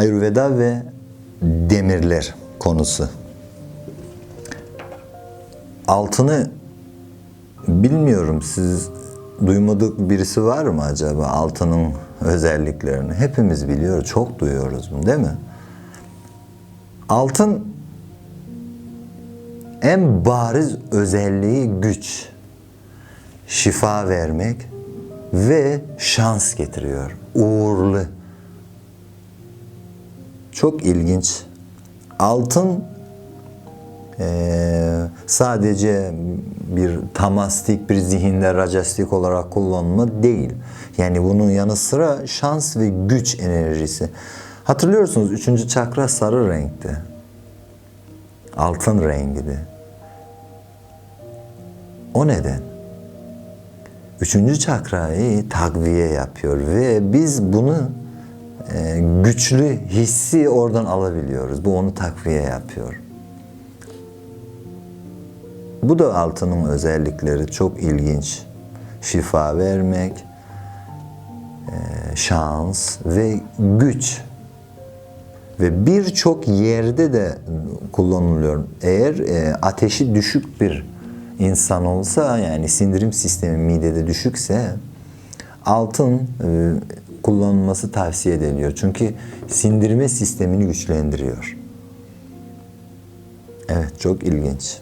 Ayurveda ve demirler konusu. Altını bilmiyorum siz duymadık birisi var mı acaba altının özelliklerini? Hepimiz biliyoruz, çok duyuyoruz bunu değil mi? Altın en bariz özelliği güç, şifa vermek ve şans getiriyor. Uğurlu. Çok ilginç. Altın eee, sadece bir tamastik, bir zihinde racastik olarak kullanılma değil. Yani bunun yanı sıra şans ve güç enerjisi. Hatırlıyorsunuz üçüncü çakra sarı renkti. Altın rengiydi. O neden? Üçüncü çakrayı takviye yapıyor ve biz bunu e, güçlü hissi oradan alabiliyoruz. Bu onu takviye yapıyor. Bu da altının özellikleri çok ilginç. Şifa vermek, e, şans ve güç. Ve birçok yerde de kullanılıyor. Eğer e, ateşi düşük bir insan olsa yani sindirim sistemi midede düşükse altın e, kullanılması tavsiye ediliyor. Çünkü sindirme sistemini güçlendiriyor. Evet çok ilginç.